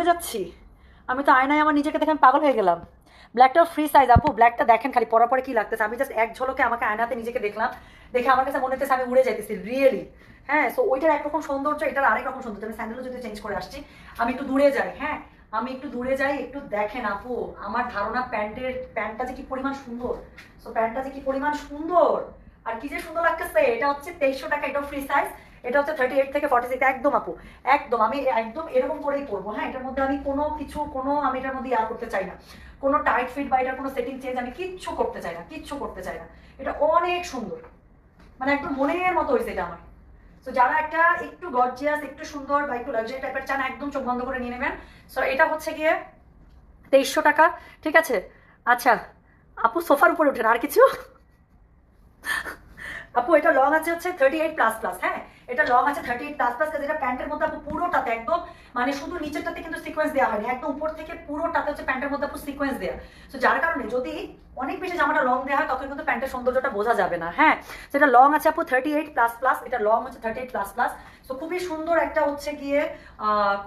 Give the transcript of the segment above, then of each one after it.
উড়ে যাচ্ছি। আমি তো আয়নায় আমার নিজেকে দেখে আমি পাগল হয়ে গেলাম। ব্ল্যাকটা ফ্রি সাইজ আপু। ব্ল্যাকটা দেখেন খালি পরা পরে কি লাগতেছে? আমি জাস্ট এক ঝলকে আমাকে আয়নাতে নিজেকে দেখলাম। দেখে আমার কাছে মনে হচ্ছে আমি উড়ে যাইতেছি রিয়েলি হ্যাঁ সো ওইটার একরকম সৌন্দর্য, এটার আরেক রকম সৌন্দর্য। আমি স্যান্ডেলও যদি চেঞ্জ করে আসছি, আমি একটু দূরে যাই হ্যাঁ? আমি একটু দূরে যাই, একটু দেখেন আপু, আমার ধারণা প্যান্টের, প্যান্টটা যে কি পরিমাণ সুন্দর। সো প্যান্টটা যে কি পরিমাণ সুন্দর। আর কি যে সুন্দর লাগতেছে, এটা হচ্ছে তেইশশো টাকা এটা ফ্রি সাইজ এটা হচ্ছে থার্টি এইট থেকে ফর্টি সিক্স একদম আপু, একদম, আমি একদম এরকম করেই পরবো হ্যাঁ এটার মধ্যে আমি কোনো কিছু, কোনো আমি এটার মধ্যে ইয়া করতে চাই না, কোনো টাইট ফিট বা এটার কোনো সেটিং চেঞ্জ আমি কিচ্ছু করতে চাই না, কিচ্ছু করতে চাই না, এটা অনেক সুন্দর মানে একদম মনের মতো হয়েছে এটা আমার, তো যারা একটা একটু গর্জিয়াস একটু সুন্দর বা একটু লাক্সারি টাইপের চান, একদম চোখ বন্ধ করে নিয়ে নেবেন সো এটা হচ্ছে গিয়ে তেইশশো টাকা, ঠিক আছে আচ্ছা আপু সোফার উপরে উঠেন, আর কিছু? আপু, এটা লং আছে হচ্ছে থার্টি এইট প্লাস প্লাস হ্যাঁ এটা লং আছে থার্টি এইট প্লাস প্লাস যেটা প্যান্টের মধ্যে আপু পুরোটাতে একদম মানে শুধু নিচেরটাতে কিন্তু সিকোয়েন্স দেওয়া হয়নি, একদম উপর থেকে পুরোটাতে হচ্ছে প্যান্টের মধ্যে আপু সিকোয়েন্স দেওয়া তো যার কারণে যদি অনেক বেশি জামাটা লং দেওয়া হয়, তখন কিন্তু প্যান্টের সৌন্দর্যটা বোঝা যাবে না। হ্যাঁ সেটা লং আছে আপু থার্টি এইট প্লাস প্লাস এটা লং হচ্ছে থার্টি এইট প্লাস প্লাস তো খুবই সুন্দর একটা হচ্ছে গিয়ে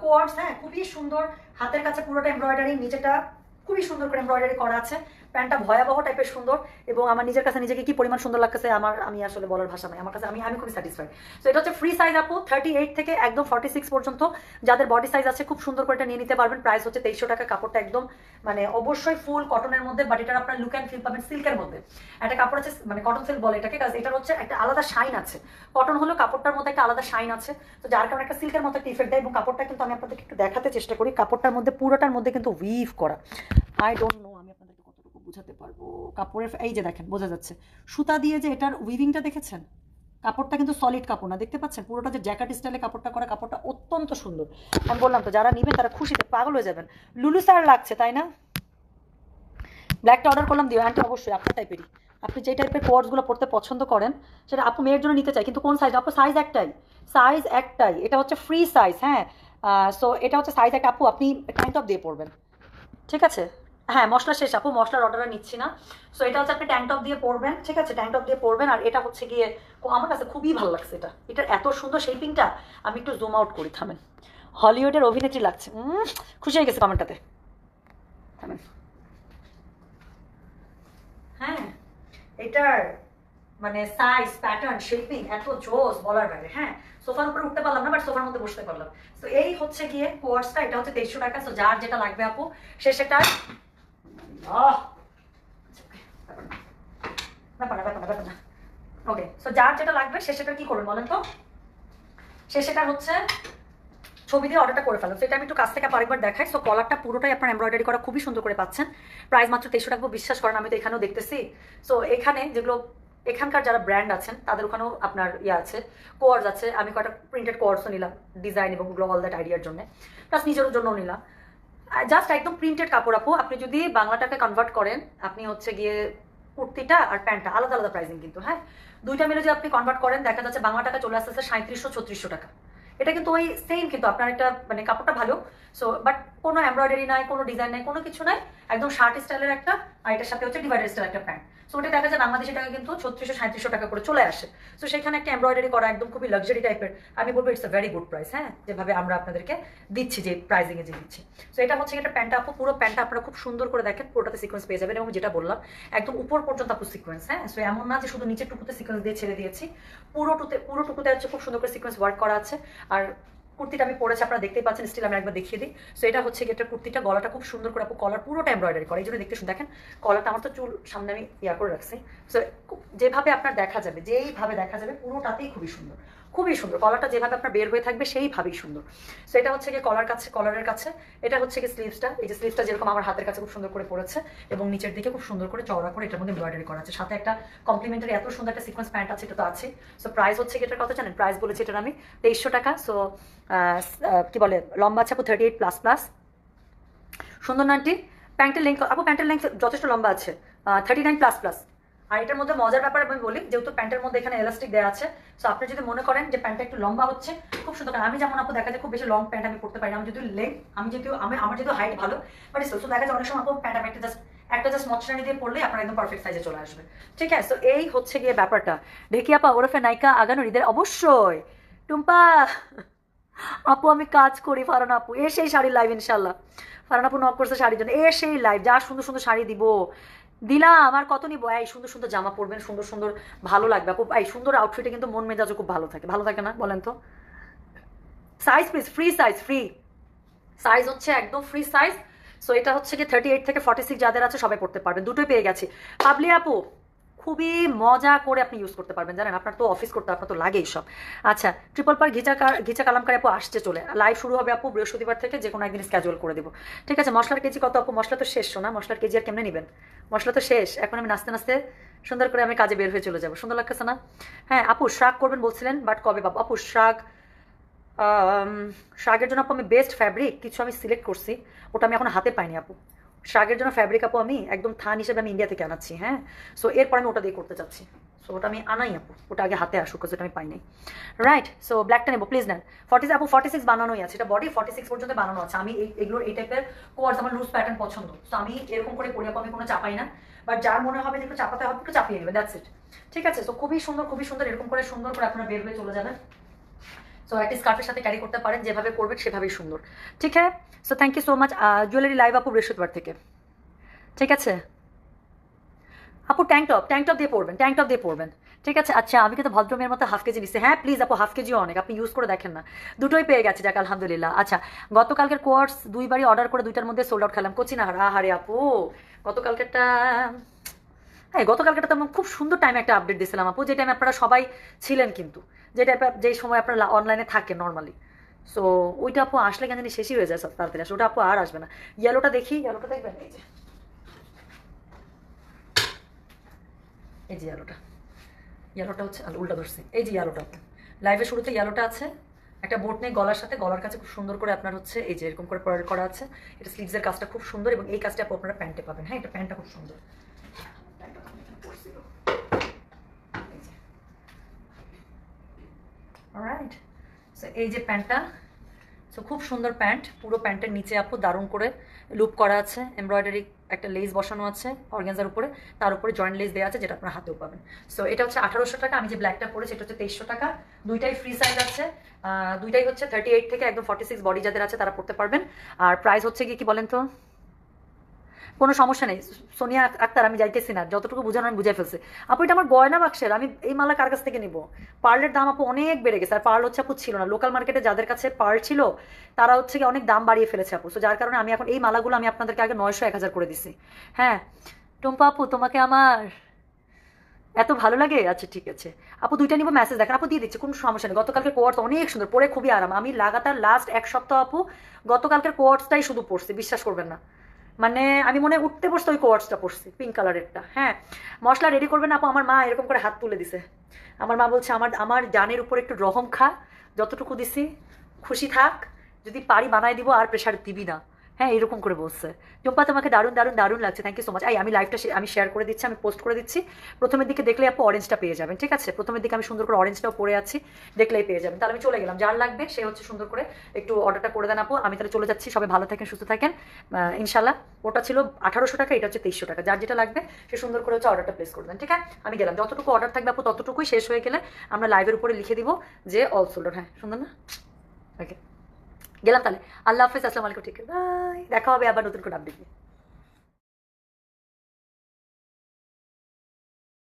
কোয়ার্স হ্যাঁ খুবই সুন্দর। হাতের কাছে পুরোটা এমব্রয়ডারি নিচেটা খুবই সুন্দর করে এমব্রয়ডারি করা আছে। প্যান্টটা ভয়াবহ টাইপের সুন্দর এবং আমার নিজের কাছে নিজেকে কি পরিমাণ সুন্দর লাগতেছে আমার, আমি আসলে বলার ভাষা নাই। আমার কাছে, আমি আমি খুবই স্যাটিসফাইড তো এটা হচ্ছে ফ্রি সাইজ আপু থার্টি এইট থেকে একদম ফর্টি সিক্স পর্যন্ত। যাদের বডি সাইজ আছে, খুব সুন্দর করে এটা নিয়ে নিতে পারবেন। প্রাইস হচ্ছে তেইশশো টাকা, কাপড়টা একদম মানে অবশ্যই ফুল কটনের মধ্যে বাট এটার আপনার লুক অ্যান্ড ফিল পাবেন সিল্কের মধ্যে। একটা কাপড় আছে মানে কটন সিল্ক বলে এটাকে কাজ এটার হচ্ছে একটা আলাদা শাইন আছে। কটন হলো কাপড়টার মধ্যে একটা আলাদা শাইন আছে। তো যার কারণে একটা সিল্কের মতো একটা ইফেক্ট দেয় এবং কাপড়টা কিন্তু আমি আপনাদেরকে একটু দেখাতে চেষ্টা করি। কাপড়টার মধ্যে পুরোটার মধ্যে কিন্তু উইভ করা। আই ডোন্ট নো বোঝাতে পারব। কাপড়ের এই যে দেখেন, বোঝা যাচ্ছে। সুতা দিয়ে যে এটার উইভিংটা দেখেছেন? কাপড়টা কিন্তু সলিড কাপড় না, দেখতে পাচ্ছেন? পুরোটা যে জ্যাকেট স্টাইলে কাপড়টা করা, কাপড়টা অত্যন্ত সুন্দর। আমি বললাম তো, যারা নেবেন তারা খুশিতে পাগল হয়ে যাবেন। লুলু স্যার লাগছে, তাই না? ব্ল্যাকটা অর্ডার করলাম, দিও। আন্টি অবশ্যই, আপনার টাইপেরই আপনি যে টাইপের কোয়ার্সগুলো পড়তে পছন্দ করেন, সেটা আপু মেয়ের জন্য নিতে চাই কিন্তু কোন সাইজ আপু সাইজ একটাই। সাইজ একটাই। এটা হচ্ছে ফ্রি সাইজ হ্যাঁ? সো এটা হচ্ছে সাইজ একটা। আপু, আপনি ট্যাঙ্ক টপ দিয়ে পড়বেন ঠিক আছে? হ্যাঁ মশলা শেষ আপু, মশলার অর্ডার নিচ্ছি না। সো এটা হচ্ছে আপনি ট্যাঙ্ক টপ দিয়ে পরবেন, ঠিক আছে? ট্যাঙ্ক টপ দিয়ে পরবেন, আর এটা হচ্ছে গিয়ে আমার কাছে খুবই ভালো লাগছে এটা। এটার এত সুন্দর শেপিংটা আমি একটু জুম আউট করি, থামেন। হলিউডের অভিনেত্রী লাগছে। খুশি হয়ে গেছে কমেন্টটাতে থামেন। হ্যাঁ এটার মানে সাইজ প্যাটার্ন শেপিং এত জোস বলার বাইরে হ্যাঁ? সোফার উপরে উঠতে পারলাম না বাট সোফার মধ্যে বসতে পারলাম। তো এই হচ্ছে গিয়ে কোর্সটা এটা হচ্ছে তেইশশো টাকা। তো যার যেটা লাগবে আপু সে সেটা! না, ব্যাপার না ওকে সো যার যেটা লাগবে, সে সেটা কি বলেন তো? সে সেটা হচ্ছে ছবি দিয়ে অর্ডারটা করে সেটা আমি একটু কাছ থেকে দেখাই। সো কলারটা পুরোটাই করা খুবই সুন্দর করে পাচ্ছেন। প্রাইস মাত্র বিশ্বাস করেন, আমি তো এখানেও দেখতেছি। সো এখানে যেগুলো, এখানকার যারা ব্র্যান্ড আছেন, তাদের ওখানেও আপনার ইয়ে আছে কোয়ার্স আছে। আমি কয়েকটা প্রিন্টেড নিলাম ডিজাইন এবং আইডিয়ার জন্য। প্লাস নিজের জন্যও নিলাম। জাস্ট একদম প্রিন্টেড কাপড় আপু, আপনি যদি বাংলাটাকে কনভার্ট করেন, আপনি হচ্ছে গিয়ে কুর্তিটা আর প্যান্টটা, আলাদা আলাদা প্রাইসিং কিন্তু হ্যাঁ? দুইটা মিলে যদি আপনি কনভার্ট করেন, দেখা যাচ্ছে বাংলা টাকা চলে আসতেছে সাঁত্রিশশো ছত্রিশশো টাকা। এটা কিন্তু ওই সেম কিন্তু, আপনার একটা মানে কাপড়টা ভালো। সো বাট কোনো এমব্রয়ডারি নাই, কোনো ডিজাইন নাই, কোনো কিছু নাই, একদম শার্ট স্টাইলের একটা, আর এটার সাথে হচ্ছে ডিভাইডার স্টাইল একটা প্যান্ট। সো ওটা দেখা যায় বাংলাদেশি টাকা কিন্তু ছত্রিশশো সাঁত্রিশশো টাকা করে চলে আসে। সো সেখানে একটা এমব্রয়ডারি করা একদম খুবই লাক্সারি টাইপের আমি বলব it's a very good price হ্যাঁ? যেভাবে আমরা আপনাদেরকে দিচ্ছি, যে প্রাইসিংয়ে যে দিচ্ছি। সো এটা হচ্ছে একটা প্যান্টটা আপু। পুরো প্যান্টটা আপনারা খুব সুন্দর করে দেখেন, পুরোটাতে সিকোয়েন্স পেয়ে যাবেন। এবং যেটা বললাম, একদম উপর পর্যন্ত আপু সিকোয়েন্স হ্যাঁ? সো এমন না যে শুধু নিচের টুকুতে সিকোয়েন্স দিয়ে ছেড়ে দিয়েছি। পুরোটুতে, পুরোটুকুতে হচ্ছে খুব সুন্দর করে সিকোয়েন্স ওয়ার্ক করা আছে। আর কুর্তিটা আমি পরেছি, আপনারা দেখতেই পাচ্ছেন স্টিল আমি একবার দেখিয়ে দিই। সো এটা হচ্ছে গিয়ে কুর্তিটা, গলাটা খুব সুন্দর করে আপু কলার পুরোটা এমব্রয়ডারি করে, এই জন্য দেখতে দেখেন কলারটা আমার তো চুল সামনে আমি ইয়া করে রাখছি। সো যেভাবে আপনার দেখা যাবে, যেইভাবে দেখা যাবে, পুরোটাতেই খুবই সুন্দর। খুবই সুন্দর কলারটা যেভাবে আপনার বের হয়ে থাকবে, সেইভাবেই সুন্দর। সো এটা হচ্ছে গিয়ে কলার কাছে কলারের কাছে। এটা হচ্ছে গিয়ে স্লিভসটা এই যে স্লিভসটা যেরকম আমার হাতের কাছে খুব সুন্দর করে পড়েছে এবং নিচের দিকে খুব সুন্দর করে চওড়া করে এটার মধ্যে এমব্রয়ডারি করা আছে। সাথে একটা কমপ্লিমেন্টারি এত সুন্দর একটা সিকোয়েন্স প্যান্ট আছে, এটা তো আছে সো প্রাইস হচ্ছে এটার কথা জানেন? প্রাইস বলেছি এটার আমি তেইশশো টাকা। সো কি বলে, লম্বা আছে আপু থার্টি এইট প্লাস প্লাস সুন্দর নানটি প্যান্টের লেন্থ আপু প্যান্টের লেন্থ যথেষ্ট লম্বা আছে থার্টি নাইন প্লাস প্লাস আর এটার মধ্যে মজার ব্যাপার আমি বলি, যেহেতু প্যান্টের মধ্যে এখানে এলাস্টিক দেওয়া আছে সো আপনি যদি মনে করেন যে প্যান্টটা একটু লম্বা হচ্ছে, খুব সুন্দর আমি যেমন আপু দেখা যায় খুব বেশি লং প্যান্ট আমি পড়তে পারি না, আমি যদি লেগ আমি যেহেতু, আমি, আমার যেহেতু হাইট ভালো বাট সো দেখা যায় অনেক সময় আপু প্যান্ট আমি একটা জাস্ট একটা জাস্ট মচরানি দিয়ে পড়লে আপনার একদম পারফেক্ট সাইজে চলে আসবে। ঠিক আছে তো এই হচ্ছে গিয়ে ব্যাপারটা। ঢেকিয়াপা ওরফে নায়িকা আগানো ঈদের অবশ্যই। টুম্পা! আপু, আমি কাজ করি ফারান আপু। এ সেই শাড়ির লাইভ ইনশাল্লাহ ফারান আপু নক করছে শাড়ির জন্য। এ সেই লাইভ যা সুন্দর সুন্দর শাড়ি দিব। দিলাম, আর কত নিবো? এই সুন্দর সুন্দর জামা পরবেন, সুন্দর সুন্দর ভালো লাগবে। আপু, এই সুন্দর আউটফিটে কিন্তু মন মেজাজও খুব ভালো থাকে। ভালো থাকে না, বলেন তো? Size please free size free size হচ্ছে একদম ফ্রি সাইজ সো এটা হচ্ছে কি থার্টি এইট থেকে ফর্টি সিক্স যাদের আছে, সবাই পড়তে পারবেন। দুটোই পেয়ে গেছি। পাবলি আপু খুবই মজা করে আপনি ইউজ করতে পারবেন জানেন? আপনার তো অফিস করতে আপনার তো লাগেই সব আচ্ছা ট্রিপল পার ঘিচা ঘিচা কালামকারি আপু আসছে চলে। লাইভ শুরু হবে আপু বৃহস্পতিবার থেকে যে কোনো একদিন স্ক্যাজুয়াল করে দেবো। ঠিক আছে মশলার কেজি কত আপু? মশলা তো শেষ না মশলার কেজি আর কেমনে নেবেন? মশলা তো শেষ। এখন আমি নাচতে নাচতে সুন্দর করে আমি কাজে বের হয়ে চলে যাব। সুন্দর লাগতেছে না? হ্যাঁ আপু শাক করবেন বলছিলেন বাট কবে বাবু আপু আম, শাকের জন্য আপু আমি বেস্ট ফ্যাব্রিক কিছু আমি সিলেক্ট করছি। ওটা আমি এখন হাতে পাইনি আপু। শাকের জন্য ফ্যাব্রিক আপু আমি একদম থান হিসেবে আমি ইন্ডিয়া থেকে আনাচ্ছি হ্যাঁ? সো এরপর আমি ওটা দিয়ে করতে চাচ্ছি। সো ওটা আমি আনাই আপু। ওটা আগে হাতে আসুক ওটা আমি পাইনি রাইট সো ব্ল্যাকটা নেব প্লিজ নেন। ফর্টি আপু ফর্টি সিক্স বানানোই আছে। এটা বডি ফর্টি সিক্স পর্যন্ত বানানো আছে। আমি এগুলোর এই টাইপের কোয়ার্স আমার লুজ প্যাটার্ন পছন্দ। সো আমি এরকম করে করি আপু, আমি কোনো চাপাই না। বাট যার মনে হবে যে একটু চাপাতে হবে, একটু চাপিয়ে নেবে দ্যাটস ইট ঠিক আছে? তো খুবই সুন্দর খুবই সুন্দর, এরকম করে সুন্দর করে আপনারা বের হয়ে চলে যাবেন। সো একটি স্কার্ফের সাথে ক্যারি করতে পারেন, যেভাবে করবেন সেভাবেই সুন্দর। ঠিক আছে? So thank you so much jewellery live আপু বৃহস্পতিবার থেকে। ঠিক আছে? আপু ট্যাঙ্ক টপ ট্যাঙ্ক টপ দিয়ে পড়বেন ট্যাঙ্ক টপ দিয়ে পড়বেন ঠিক আছে? আচ্ছা আমি কিন্তু ভদ্রমের মতো হাফ কেজি নিচ্ছি। হ্যাঁ প্লিজ আপু হাফ কেজিও অনেক। আপনি ইউজ করে দেখেন না। দুটোই পেয়ে গেছে যাক, আলহামদুলিল্লাহ। আচ্ছা গতকালকের কোর্স দুইবারই অর্ডার করে দুইটার মধ্যে সোল্ড আউট খেলাম। কোচি না আহারে আপু, গতকালকেরটা হ্যাঁ গতকালকে তো খুব সুন্দর টাইমে একটা আপডেট দিয়েছিলাম আপু, যে টাইমে আপনারা সবাই ছিলেন কিন্তু। যে টাইপে যে সময় আপনারা অনলাইনে থাকেন নর্মালি সো ওইটা আপু আসলে কেন জানি শেষই হয়ে যায় সব তাড়াতাড়ি আসে ওটা আপু আর আসবে না। ইয়েলোটা দেখি ইয়েলোটা দেখবেন? এই যে। এই যে ইয়েলোটা ইয়েলোটা হচ্ছে উল্টা ধরছি। এই যে ইয়েলোটা লাইভের শুরুতে ইয়েলোটা আছে। একটা বোট নেই গলার সাথে। গলার কাছে খুব সুন্দর করে আপনার হচ্ছে, এই যে এরকম করে পার্ল করা আছে। এটা স্লিভসের কাজটা খুব সুন্দর এবং এই কাজটা আপু আপনারা প্যান্টে পাবেন। হ্যাঁ এটা প্যান্টটা খুব সুন্দর। রাইট সো এই যে প্যান্টটা সো খুব সুন্দর প্যান্ট। পুরো প্যান্টের নিচে আপু দারুণ করে লুপ করা আছে। এমব্রয়ডারি একটা লেস বসানো আছে অর্গ্যানজার উপরে। তার উপরে জয়েন্ট লেস দেওয়া আছে যেটা আপনার হাতেও পাবেন। সো এটা হচ্ছে আঠারোশো টাকা। আমি যে ব্ল্যাকটা পরেছি এটা হচ্ছে তেইশশো টাকা। দুইটাই ফ্রি সাইজ আছে। দুইটাই হচ্ছে থার্টি এইট থেকে একদম ফর্টি সিক্স বডি যাদের আছে তারা পড়তে পারবেন। আর প্রাইস হচ্ছে কি কি বলেন তো? কোনো সমস্যা নেই। সোনিয়া আক্তার, আমি যাইতেছি না। যতটুকু বুঝানো আমি বুঝাই ফেলছি। আপু, এটা আমার গয়না বাক্সের। আমি এই মালা কার কাছ থেকে নিব? পার্লের দাম আপু অনেক বেড়ে গেছে। আর পার্ল হচ্ছে আপু ছিল না। লোকাল মার্কেটে যাদের কাছে পার্ল ছিল, তারা হচ্ছে কি অনেক দাম বাড়িয়ে ফেলেছে আপু। সো যার কারণে আমি এখন এই মালাগুলো আমি আপনাদেরকে আগে নয়শো এক হাজার করে দিছি। হ্যাঁ? টুম্পা আপু, তোমাকে আমার এত ভালো লাগে? আচ্ছা ঠিক আছে। আপু, দুইটা নিব মেসেজ দেখেন। আপু, দিয়ে দিচ্ছে, কোনো সমস্যা নেই। গতকালকের কোয়ার্স অনেক সুন্দর পরে খুবই আরাম। আমি লাগাতার লাস্ট এক সপ্তাহ আপু, গতকালকের কোয়ার্সটাই শুধু পড়ছি, বিশ্বাস করবেন না। মানে আমি মনে উঠতে বসতে ওই কোয়ার্সটা পড়ছি পিঙ্ক কালারেরটা হ্যাঁ মশলা রেডি করবেন আপু, আমার মা এরকম করে হাত তুলে দিছে। আমার মা বলছে, আমার আমার জানের উপর একটু রহম খা, যতটুকু দিছি, খুশি থাক। যদি পারি বানাই দিব, আর প্রেশার দিবি না। হ্যাঁ এরকম করে বলছে। চম্পা তোমাকে দারুণ দারুণ দারুণ লাগছে। থ্যাংক ইউ সো মাচ এই, আমি লাইভটা আমি শেয়ার করে দিচ্ছি, আমি পোস্ট করে দিচ্ছি। প্রথমের দিকে দেখলে আপু অরেঞ্জটা পেয়ে যাবেন, ঠিক আছে? প্রথমের দিকে আমি সুন্দর করে অরেঞ্জটাও পরে আছি, দেখলেই পেয়ে যাবেন। তাহলে আমি চলে গেলাম। যার লাগবে সে হচ্ছে সুন্দর করে একটু অর্ডারটা করে দেন আপু। আমি তাহলে চলে যাচ্ছি। সবাই ভালো থাকেন, সুস্থ থাকেন। ইনশাল্লাহ ওটা ছিল আঠারোশো টাকা, এটা হচ্ছে তেইশশো টাকা। যার যেটা লাগবে সে সুন্দর করে হচ্ছে অর্ডারটা প্লেস করে দেন, ঠিক আছে? আমি গেলাম। যতটুকু অর্ডার থাকবে আপু ততটুকুই শেষ হয়ে গেলে আমরা লাইভের উপরে লিখে দিব যে অল সোল্ডার হ্যাঁ সুন্দর না? ওকে গেলাম তাহলে। আল্লাহ হাফিজ আসসালামু আলাইকুম ঠিক বাই। দেখা হবে আবার নতুন করে আপডেট